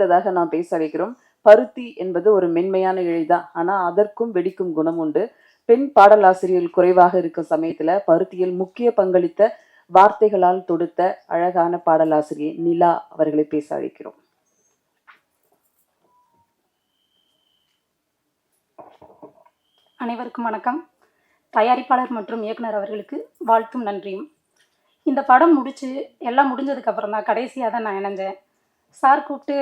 அடுத்ததாக நாம் பேச வைக்கிறோம் பருத்தி என்பது ஒரு மென்மையான இழைதான் ஆனால் அதற்கும் வெடிக்கும் குணம் உண்டு. பெண் பாடலாசிரியர்கள் குறைவாக இருக்கும் சமயத்துல பருத்தியில் முக்கிய பங்களித்த வார்த்தைகளால் தொடுத்த அழகான பாடலாசிரியை நிலா அவர்களை பேச அழைக்கிறோம் அனைவருக்கும் வணக்கம். தயாரிப்பாளர் மற்றும் இயக்குனர் அவர்களுக்கு வாழ்த்தும் நன்றியும். இந்த படம் முடிச்சு எல்லாம் முடிஞ்சதுக்கு அப்புறம் தான் கடைசியாக தான் நான் இணைஞ்சேன். சார் கூப்பிட்டு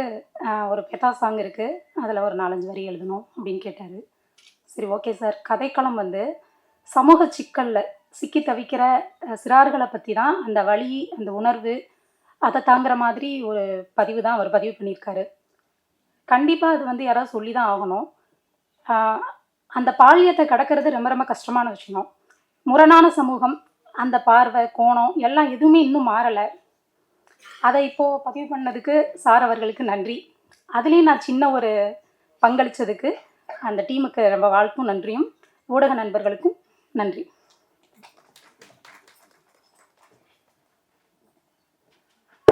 ஒரு பெத்தா சாங் இருக்குது அதில் ஒரு நாலஞ்சு வரி எழுதணும் அப்படின்னு கேட்டார். சரி ஓகே சார். கதைக்களம் வந்து சமூக சிக்கலில் சிக்கி தவிக்கிற சிறார்களை பற்றி தான் அந்த வழி அந்த உணர்வு அதை தாங்குற மாதிரி ஒரு பதிவு தான் அவர் பதிவு பண்ணியிருக்காரு. கண்டிப்பாக அது வந்து யாராவது சொல்லி தான் ஆகணும். அந்த பாலியத்தை கடக்கிறது ரொம்ப ரொம்ப கஷ்டமான விஷயம். முரணான சமூகம் அந்த பார்வை கோணம் எல்லாம் எதுவுமே இன்னும் மாறலை. அதை இப்போது பதிவு பண்ணதுக்கு சார் அவர்களுக்கு நன்றி. அதுலேயும் நான் சின்ன ஒரு பங்களித்ததுக்கு அந்த டீமுக்கு ரொம்ப வாழ்த்தும் நன்றியும். ஊடக நண்பர்களுக்கும் நன்றி.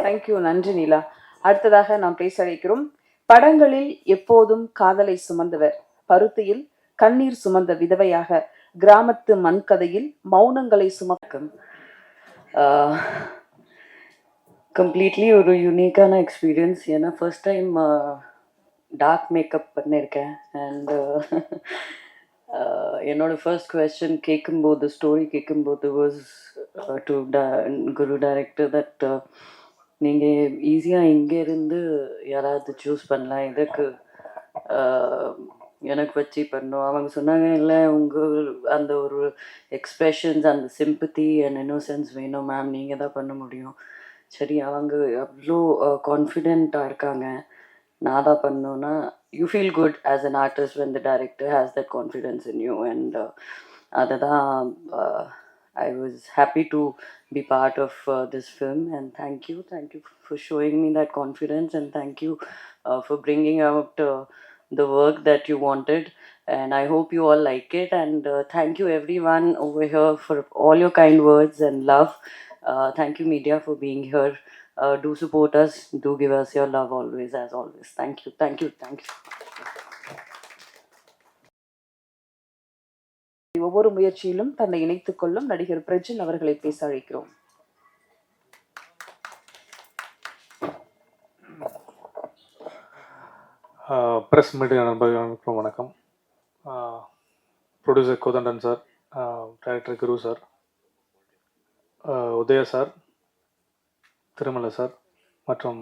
தேங்க்யூ நன்றி நிலா. அடுத்ததாக நாம் பேச வைக்கிறோம். படங்களில் எப்போதும் காதலை சுமந்தவர். பருத்தியில் கண்ணீர் சுமந்த விதவையாக கிராமத்து மண்கதையில் மௌனங்களை சுமக்கும். கம்ப்ளீட்லி ஒரு யூனிக்கான எக்ஸ்பீரியன்ஸ் ஏன்னா ஃபர்ஸ்ட் டைம் டார்க் மேக்கப் பண்ணியிருக்கேன் அண்ட் என்னோட ஃபர்ஸ்ட் கொஸ்டின் கேட்கும்போது ஸ்டோரி கேட்கும்போது was to Guru director that நீங்கள் ஈஸியாக இங்கேருந்து யாராவது சூஸ் பண்ணலாம். இதுக்கு uh, எனக்கு வச்சு பண்ணோம் அவங்க சொன்னாங்க இல்லை உங்கள் அந்த ஒரு எக்ஸ்ப்ரெஷன்ஸ் அந்த சிம்பத்தி அண்ட் இன்னோசன்ஸ் வேணும் மேம் நீங்கள் தான் பண்ண முடியும். சரி அவங்க அவ்வளோ கான்ஃபிடென்ட்டாக இருக்காங்க நான் தான் பண்ணோன்னா you feel good as an artist when the director has that confidence in you and அதை தான் I was happy to be part of this film and thank you thank you for showing me that confidence and thank you for bringing out the work that you wanted and i hope you all like it and uh, thank you everyone over here for all your kind words and love uh, thank you media for being here uh, do support us do give us your love always as always thank you thank you thank you ஒவ்வொரு முயற்சியிலும் தன்னை இணைத்துக் கொள்ளும் நடிகர் பிரஜின் அவர்களை பேச அழைக்கிறோம் press media நண்பர்களுக்கும் வணக்கம் producer Kothandan sir director Guru sir Udaya sir Thirumalai sir மற்றும்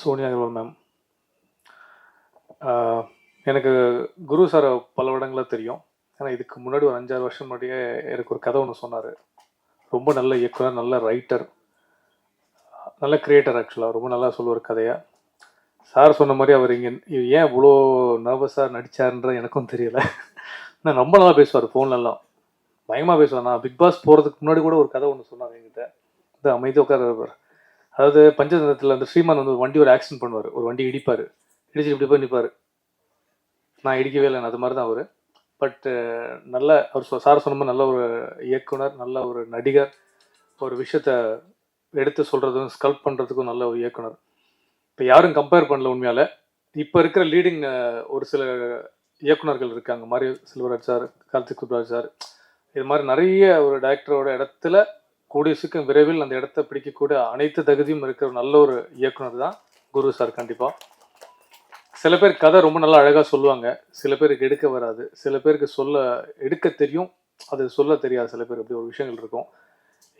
சோனியா அகர்வால் மேம் எனக்கு குரு சார் பல இடங்களில் தெரியும். ஏன்னா இதுக்கு முன்னாடி ஒரு அஞ்சாறு வருஷம் முன்னாடியே எனக்கு ஒரு கதை ஒன்று சொன்னார். ரொம்ப நல்ல இயக்குனர் நல்ல ரைட்டர் நல்ல கிரியேட்டர் ஆக்சுவலாக ரொம்ப நல்லா சொல்லுவார் கதையை. சார் சொன்ன மாதிரி அவர் இங்கே ஏன் இவ்வளோ நர்வஸாக நடிச்சாருன்ற எனக்கும் தெரியல. நான் ரொம்ப நல்லா பேசுவார் ஃபோன்லலாம் பயமாக பேசுவேன் நான். பிக் பாஸ் போகிறதுக்கு முன்னாடி கூட ஒரு கதை ஒன்று சொன்னார் என்கிட்ட. இது அமைதி உட்கார அதாவது பஞ்சதந்திரத்தில் அந்த ஸ்ரீமான் வந்து ஒரு வண்டி ஒரு ஆக்சிடென்ட் பண்ணுவார். ஒரு வண்டி இடிப்பார். இடிச்சு இப்படி போய் நிற்பார் நான் இடிக்கவே இல்லை அது மாதிரி தான் அவர் பட்டு நல்ல அவர் சொ- சார் சொன்ன நல்ல ஒரு இயக்குனர் நல்ல ஒரு நடிகர். ஒரு விஷயத்த எடுத்து சொல்கிறதும் ஸ்கல்ப் பண்ணுறதுக்கும் நல்ல ஒரு இயக்குனர். இப்போ யாரும் கம்பேர் பண்ணல உண்மையால். இப்போ இருக்கிற லீடிங் ஒரு சில இயக்குனர்கள் இருக்காங்க. மாதிரி செல்வராஜ் சார் கார்த்திக் சுப்ராஜ் சார். இது மாதிரி நிறைய ஒரு டைரக்டரோட இடத்துல கூடிய சீக்கிரம் விரைவில் அந்த இடத்த பிடிக்கக்கூடிய அனைத்து தகுதியும் இருக்கிற நல்ல ஒரு இயக்குனர் தான் குரு சார் கண்டிப்பாக சில பேர் கதை ரொம்ப நல்லா அழகாக சொல்லுவாங்க. சில பேருக்கு எடுக்க வராது. சில பேருக்கு சொல்ல எடுக்க தெரியும். அது சொல்ல தெரியாது. சில பேர் அப்படி ஒரு விஷயங்கள் இருக்கும்.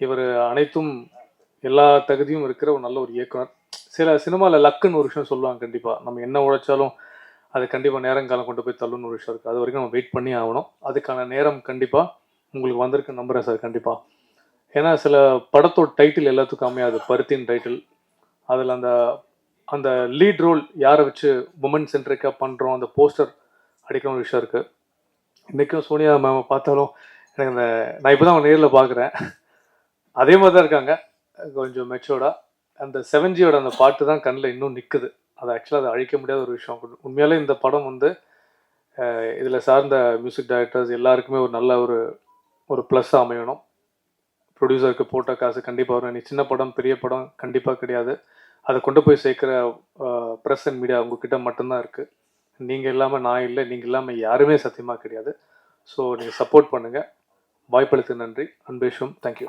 இவர் அனைத்தும் எல்லா தகுதியும் இருக்கிற ஒரு நல்ல ஒரு இயக்குனர். சில சினிமாவில் லக்குன்னு ஒரு விஷயம் சொல்லுவாங்க கண்டிப்பாக நம்ம என்ன உழைச்சாலும் அது கண்டிப்பாக நேரங்காலம் கொண்டு போய் தள்ளுன்னு ஒரு விஷயம் இருக்குது அது வரைக்கும் நம்ம வெயிட் பண்ணி ஆகணும். அதுக்கான நேரம் கண்டிப்பாக உங்களுக்கு வந்திருக்கு நம்புகிறேன் சார் கண்டிப்பாக ஏன்னா சில படத்தோட டைட்டில் எல்லாத்துக்கும் அமையாது பருத்தின் டைட்டில் அதில் அந்த அந்த லீட் ரோல் யாரை வச்சு உமன் சென்ட்ரிக்காக பண்ணுறோம் அந்த போஸ்டர் அடிக்கிற ஒரு விஷயம் இருக்குது இன்றைக்கும் சோனியா மேம் பார்த்தாலும் எனக்கு அந்த நான் இப்போ தான் அவங்க நேரில் பார்க்குறேன். அதே மாதிரி தான் இருக்காங்க. கொஞ்சம் மெச்சோர்டாக அந்த செவன்ஜியோட அந்த பாட்டு தான் கண்ணில் இன்னும் நிற்குது அது ஆக்சுவலாக அதை அழிக்க முடியாத ஒரு விஷயம். உண்மையாலே இந்த படம் வந்து இதில் சார்ந்த மியூசிக் டைரக்டர்ஸ் எல்லாருக்குமே ஒரு நல்ல ஒரு ஒரு ப்ளஸ் அமையணும். ப்ரொடியூசருக்கு போட்ட காசு கண்டிப்பாக வரும். நீ சின்ன படம் பெரிய படம் கண்டிப்பாக கிடையாது. அதை கொண்டு போய் சேர்க்குற ப்ரெஸ் அண்ட் மீடியா உங்ககிட்ட மட்டும்தான் இருக்குது நீங்கள் இல்லாமல் நான் இல்லை. நீங்கள் இல்லாமல் யாருமே சத்தியமாக கிடையாது. ஸோ நீங்கள் சப்போர்ட் பண்ணுங்கள் வாய்ப்பளித்து நன்றி. அன்பேஷும் தேங்க்யூ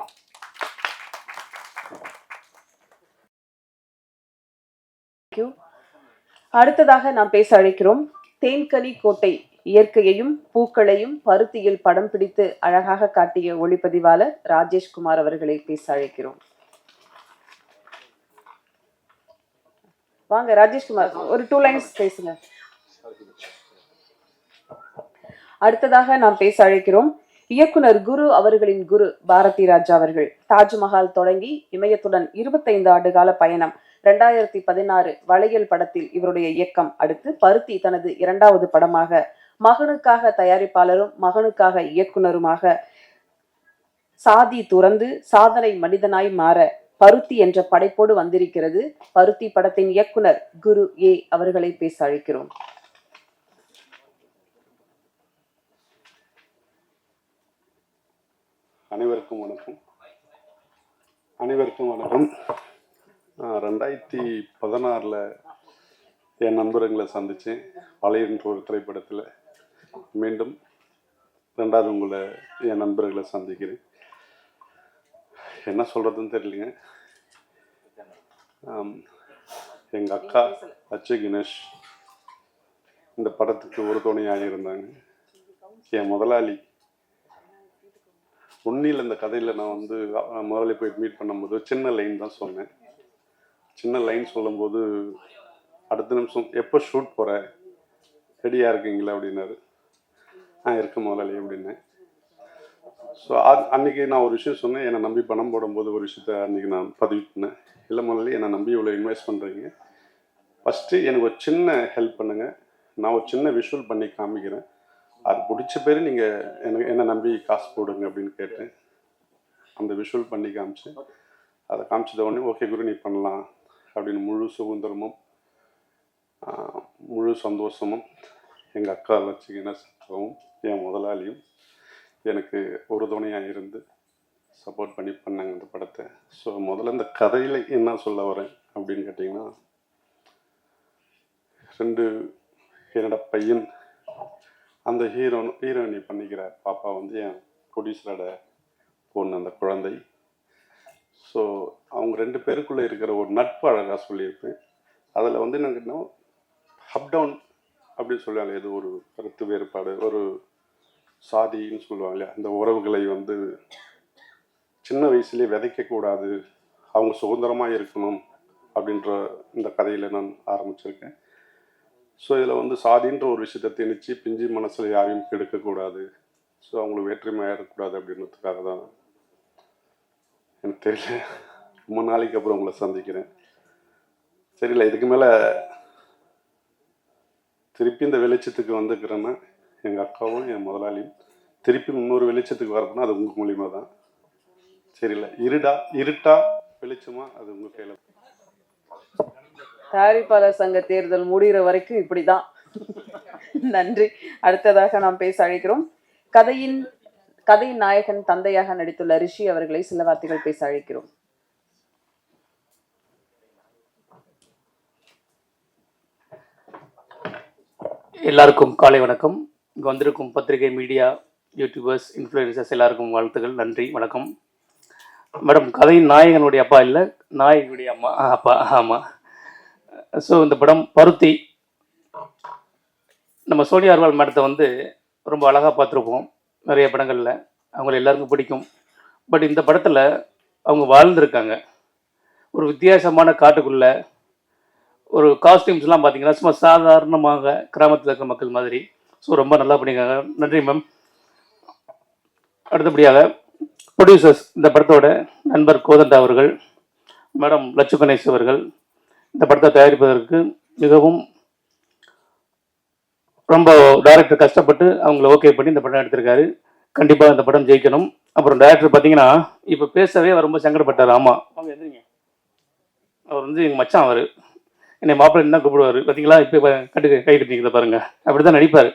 அடுத்ததாக நாம் பேச அழைக்கிறோம் தேன்கனி கோட்டை. இயற்கையையும் பூக்களையும் பருத்தியில் படம் பிடித்து அழகாக காட்டிய ஒளிப்பதிவாளர் ராஜேஷ்குமார் அவர்களை பேச அழைக்கிறோம். வாங்க ராஜேஷ்குமார் ஒரு டூ லைன்ஸ் பேசுங்க. அடுத்ததாக நாம் பேச அழைக்கிறோம் இயக்குனர் குரு அவர்களின் குரு பாரதி ராஜா அவர்கள். தாஜ்மஹால் தொடங்கி இமயத்துடன் இருபத்தைந்து ஆண்டு கால பயணம். ரெண்டாயிரத்தி பதினாறு வளையல் படத்தில் இவருடைய இயக்கம். அடுத்து பருத்தி தனது இரண்டாவது படமாக மகனுக்காக தயாரிப்பாளரும் மகனுக்காக இயக்குனருமாக சாதி துறந்து சாதனை மனிதனாய் மாற பருத்தி என்ற படைப்போடு வந்திருக்கிறது. பருத்தி படத்தின் இயக்குனர் குரு ஏ அவர்களை பேச அழைக்கிறோம். அனைவருக்கும் வணக்கம். அனைவருக்கும் வணக்கம். ஆஹ் ரெண்டாயிரத்தி பதினாறில் என் நண்பர்களை சந்தித்தேன் பழையன்ற ஒரு திரைப்படத்தில். மீண்டும் ரெண்டாவது உங்களை என் நண்பர்களை சந்திக்கிறேன். என்ன சொல்கிறதுன்னு தெரியலங்க. எங்கள் அக்கா அச்சு கணேஷ் இந்த படத்துக்கு ஒரு துணையாக இருந்தாங்க. என் முதலாளி. உண்மையில் இந்த கதையில் நான் வந்து முதலாளி போய் மீட் பண்ணும்போது சின்ன லைன் தான் சொன்னேன். சின்ன லைன் சொல்லும்போது அடுத்த நிமிஷம் எப்போ ஷூட் போகிற ரெடியாக இருக்கீங்களா? அப்படின்னாரு. ஆ இருக்கு முதலாளி அப்படின்னேன் ஸோ அது அன்றைக்கி நான் ஒரு விஷயம் சொன்னேன். என்னை நம்பி பணம் போடும்போது ஒரு விஷயத்த அன்றைக்கி நான் பதிவு பண்ணேன். இல்லை முதலாளி என்னை நம்பி இவ்வளோ இன்வெஸ்ட் பண்ணுறீங்க ஃபஸ்ட்டு எனக்கு ஒரு சின்ன ஹெல்ப் பண்ணுங்கள் நான் ஒரு சின்ன விஷுவல் பண்ணி காமிக்கிறேன். அது பிடிச்ச பேர் நீங்கள் எனக்கு என்னை நம்பி காசு போடுங்க அப்படின்னு கேட்டேன். அந்த விஷுவல் பண்ணி காமிச்சேன். அதை காமிச்சத உடனே ஓகே குரு நீ பண்ணலாம். அப்படின்னு முழு சுதந்திரமும் முழு சந்தோஷமும் எங்கள் அக்கா லட்சுமின சட்டவும் என் முதலாளியும் எனக்கு ஒரு துணையாக இருந்து சப்போர்ட் பண்ணி பண்ணாங்க இந்த படத்தை. ஸோ முதல்ல இந்த கதையில் என்ன சொல்ல வரேன் அப்படின்னு கேட்டிங்கன்னா ரெண்டு என்னோட பையன் அந்த ஹீரோ ஹீரோயினி பண்ணிக்கிற பாப்பா வந்து என் ப்ரொடியூசரோட பொண்ணு அந்த குழந்தை. ஸோ அவங்க ரெண்டு பேருக்குள்ளே இருக்கிற ஒரு நட்பு அழகாக சொல்லியிருப்பேன். அதில் வந்து எனக்கு இன்னும் அப் டவுன் அப்படின்னு சொல்லுவாங்க இது ஒரு கருத்து வேறுபாடு ஒரு சாதின்னு சொல்லுவாங்க இல்லையா அந்த உறவுகளை வந்து சின்ன வயசுலேயே விதைக்கக்கூடாது அவங்க சுதந்திரமாக இருக்கணும் அப்படின்ற இந்த கதையில் நான் ஆரம்பிச்சிருக்கேன். ஸோ இதில் வந்து சாதின்ற ஒரு விஷயத்தை திணிச்சு பிஞ்சு மனசில் யாரையும் கெடுக்கக்கூடாது ஸோ அவங்களுக்கு வேற்றுமையாக இருக்கக்கூடாது அப்படின்றதுக்காக தான் எனக்கு தெரியல. ரொம்ப நாளைக்கு அப்புறம் உங்களை சந்திக்கிறேன். சரியில்ல இதுக்கு மேலே திருப்பி இந்த வெளிச்சத்துக்கு வந்துக்கிறேன்னா எங்கள் அக்காவும் என் முதலாளியும் திருப்பி இன்னொரு வெளிச்சத்துக்கு வரதுன்னா அது உங்கள் மூலியமா தான். சரியில்ல. இருடா இருட்டா வெளிச்சமா அது உங்கள் கையில் தயாரிப்பாளர் சங்க தேர்தல் முடிகிற வரைக்கும் இப்படி தான் நன்றி. அடுத்ததாக நாம் பேச அழைக்கிறோம். கதையின் கதையின் நாயகன் தந்தையாக நடித்துள்ள ரிஷி அவர்களை சில வார்த்தைகள் பேச அழைக்கிறோம். எல்லாருக்கும் காலை வணக்கம். இங்கே வந்திருக்கும் பத்திரிகை மீடியா யூடியூபர்ஸ் இன்ஃப்ளூயன்சர்ஸ் எல்லாருக்கும் வாழ்த்துக்கள் நன்றி வணக்கம். மேடம் கதையின் நாயகனுடைய அப்பா இல்லை நாயகனுடைய அம்மா அப்பா ஆமாம் ஸோ இந்த படம் பருத்தி. நம்ம சோனியா அர்வால் மேடத்தை வந்து ரொம்ப அழகாக பார்த்துருப்போம் நிறைய படங்களில். அவங்கள எல்லாருக்கும் பிடிக்கும். பட் இந்த படத்தில் அவங்க வாழ்ந்திருக்காங்க. ஒரு வித்தியாசமான காட்டுக்குள்ளே ஒரு காஸ்டியூம்ஸ்லாம் பார்த்தீங்கன்னா சும்மா சாதாரணமாக கிராமத்தில் இருக்கிற மக்கள் மாதிரி. ஸோ ரொம்ப நல்லா பண்ணியிருக்காங்க. நன்றி மேம் அடுத்தபடியாக ப்ரொடியூசர்ஸ் இந்த படத்தோட நண்பர் கோதண்டா அவர்கள் மேடம் லட்சு கணேஷ் அவர்கள் இந்த படத்தை தயாரிப்பதற்கு மிகவும் ரொம்ப டைரக்டர் கஷ்டப்பட்டு அவங்கள ஓகே பண்ணி இந்த படம் எடுத்திருக்காரு. கண்டிப்பாக இந்த படம் ஜெயிக்கணும். அப்புறம் டைரக்டர் பார்த்தீங்கன்னா இப்போ பேசவே அவர் ரொம்ப சங்கடப்பட்டார். ஆமாம் அவங்க எதிரிங்க அவர் வந்து எங்கள் மச்சான் அவர். என்னை மாப்பிள்ளை தான் கூப்பிடுவார். பார்த்தீங்களா இப்போ கட்டு கை கட்டிக்கிறத பாருங்க. அப்படி தான் நடிப்பார்.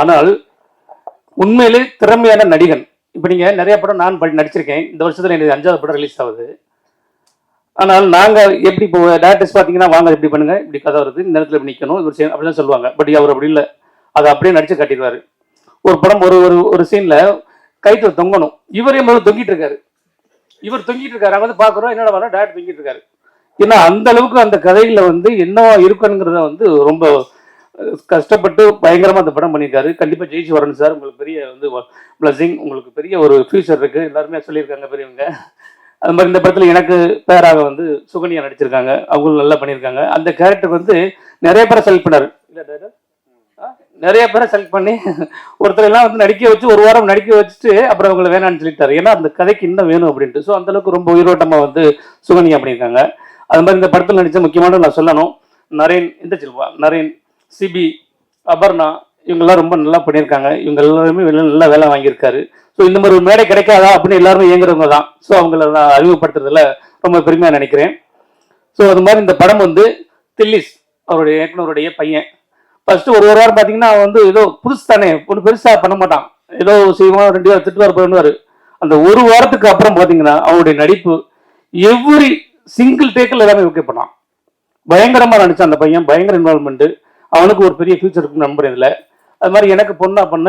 ஆனால் உண்மையிலே திறமையான நடிகன். இப்போ நீங்கள் நிறைய படம் நான் படி நடிச்சிருக்கேன். இந்த வருஷத்தில் எனக்கு அஞ்சாவது படம் ரிலீஸ் ஆகுது. ஆனால் நாங்கள் எப்படி இப்போ டேரக்டர்ஸ் பார்த்தீங்கன்னா வாங்க இப்படி பண்ணுங்கள் இப்படி கதை வருது. இந்த இடத்துல இப்படி நிற்கணும் இவர் செய்யணும் அப்படின்னு சொல்லுவாங்க. பட் அவர் அப்படி இல்லை. அதை அப்படியே நடிச்சு காட்டிடுவார். ஒரு படம் ஒரு ஒரு ஒரு சீனில் கைத்தில் தொங்கணும். இவரே முதல்ல தொங்கிட்டு இருக்காரு. இவர் தொங்கிட்டு இருக்காரு. அங்க வந்து பார்க்குறோம். என்னடா வரோம் டேரக்டர் தொங்கிட்டு இருக்காரு. ஏன்னா அந்த அளவுக்கு அந்த கதையில வந்து என்னவா இருக்குங்கிறத வந்து ரொம்ப கஷ்டப்பட்டு பயங்கரமாக அந்த படம் பண்ணியிருக்காரு. கண்டிப்பாக ஜெயிச்சு வரணும் சார் உங்களுக்கு பெரிய வந்து பிளஸிங் உங்களுக்கு பெரிய ஒரு ஃபியூச்சர் இருக்கு. எல்லாருமே சொல்லியிருக்காங்க பெரியவங்க. அது மாதிரி இந்த படத்தில் எனக்கு பேராக வந்து சுகன்யா நடிச்சிருக்காங்க. அவங்களும் நல்லா பண்ணியிருக்காங்க. அந்த கேரக்டர் வந்து நிறைய பேரை செலக்ட் பண்ணார். இல்லை ஆ? நிறைய பேரை செலக்ட் பண்ணி ஒருத்தர் எல்லாம் வந்து நடிக்க வச்சு ஒரு வாரம் நடிக்க வச்சுட்டு அப்புறம் அவங்கள வேணாம்னு சொல்லிட்டாரு. ஏன்னா அந்த கதைக்கு இன்னும் வேணும் அப்படின்ட்டு. ஸோ அந்த அளவுக்கு ரொம்ப உயிரோட்டமாக வந்து சுகன்யா பண்ணியிருக்காங்க. அது மாதிரி இந்த படத்தில் நடித்த முக்கியமான நான் சொல்லணும். நரேன் இந்த செல்வா நரேன் சிபி அபர்ணா இவங்கெல்லாம் ரொம்ப நல்லா பண்ணியிருக்காங்க. இவங்க எல்லாருமே நல்லா வேலை வாங்கியிருக்காரு. ஸோ இந்த மாதிரி ஒரு மேடை கிடைக்காதா அப்படின்னு எல்லாருமே இயங்குறவங்க தான். ஸோ அவங்கள நான் அறிமுகப்படுத்துறதுல ரொம்ப பெருமையாக நினைக்கிறேன். ஸோ அது மாதிரி இந்த படம் வந்து தில்லிஸ் அவருடைய இயக்குனருடைய பையன். ஃபர்ஸ்ட் ஒரு ஒரு வாரம் பார்த்தீங்கன்னா அவன் வந்து ஏதோ புதுசு தானே ஒன்று பெருசாக பண்ண மாட்டான். ஏதோ செய்வான் ரெண்டு வாரம் திட்டுவார் பண்ணுவார் அந்த ஒரு வாரத்துக்கு அப்புறம் பார்த்தீங்கன்னா அவனுடைய நடிப்பு எவ்ரி சிங்கிள் டேக்கில் எல்லாமே ஓகே பண்ணான். பயங்கரமாக நினச்ச அந்த பையன் பயங்கர இன்வால்மெண்ட்டு அவனுக்கு ஒரு பெரிய ஃபியூச்சர் இருக்குன்னு நம்புறேன் இதில். அது மாதிரி எனக்கு பொண்ணா பண்ண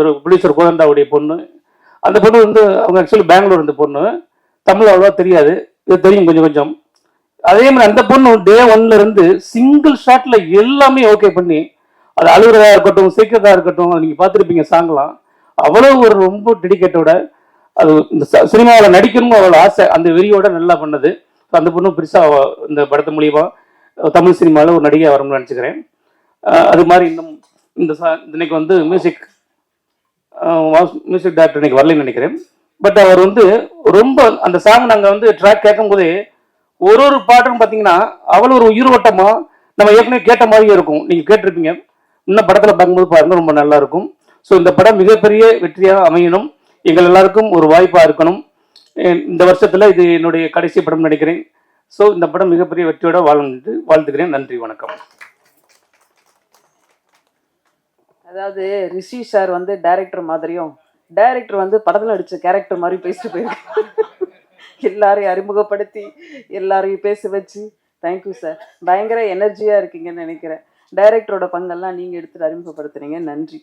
ஒரு ப்ரொடியூசர் கோதண்டாவுடைய பொண்ணு. அந்த பொண்ணு வந்து அவங்க ஆக்சுவலி பெங்களூர் இருந்த பொண்ணு. தமிழ் அவ்வளோவா தெரியாது. இது தெரியும் கொஞ்சம் கொஞ்சம். அதே மாதிரி அந்த பொண்ணு டே ஒன்ல இருந்து சிங்கிள் ஷாட்ல எல்லாமே ஓகே பண்ணி அது அழுகிறதா இருக்கட்டும் சிரிக்கிறதா இருக்கட்டும் நீங்கள் நீங்க பார்த்துருப்பீங்க சாங்லாம் அவ்வளோ ஒரு ரொம்ப டெடிக்கேட்டோட அது இந்த சினிமாவில் நடிக்கணும்னு அவ்வளோ ஆசை. அந்த வெறியோட நல்லா பண்ணது. அந்த பொண்ணும் பெருசாக இந்த படத்து மூலியமாக தமிழ் சினிமாவில் ஒரு நடிகை வரும்னு நினச்சிக்கிறேன். அது மாதிரி இன்னும் இந்த சா- இன்னைக்கு வந்து மியூசிக் மியூசிக் டைரக்டர் இன்னைக்கு வரலைன்னு நினைக்கிறேன். பட் அவர் வந்து ரொம்ப அந்த சாங் நாங்கள் வந்து ட்ராக் கேட்கும்போதே ஒரு ஒரு பாட்டும் பார்த்தீங்கன்னா அவ்வளோ ஒரு உயிர்வட்டமாக நம்ம ஏற்கனவே கேட்ட மாதிரியே இருக்கும். நீங்கள் கேட்டிருப்பீங்க. இன்னும் படத்தில் பார்க்கும்போது பாருங்க ரொம்ப நல்லா இருக்கும். ஸோ இந்த படம் மிகப்பெரிய வெற்றியாக அமையணும். எங்கள் எல்லாருக்கும் ஒரு வாய்ப்பாக இருக்கணும். இந்த வருஷத்தில் இது என்னுடைய கடைசி படம் நடிக்கிறேன் ஸோ இந்த படம் மிகப்பெரிய வெற்றியோட வாழ்ந்து வாழ்த்துக்கிறேன் நன்றி வணக்கம். அதாவது ரிஷி சார் வந்து டைரக்டர் மாதிரியும் டைரக்டர் வந்து படத்தில் நடித்த கேரக்டர் மாதிரி பேசிட்டு போயிருக்காரு எல்லாரையும் அறிமுகப்படுத்தி எல்லாரையும் பேச வச்சு. தேங்க்யூ சார் பயங்கர எனர்ஜியாக இருக்கீங்கன்னு நினைக்கிறேன். டைரக்டரோட பங்கெல்லாம் நீங்கள் எடுத்துகிட்டு அறிமுகப்படுத்துறீங்க நன்றி.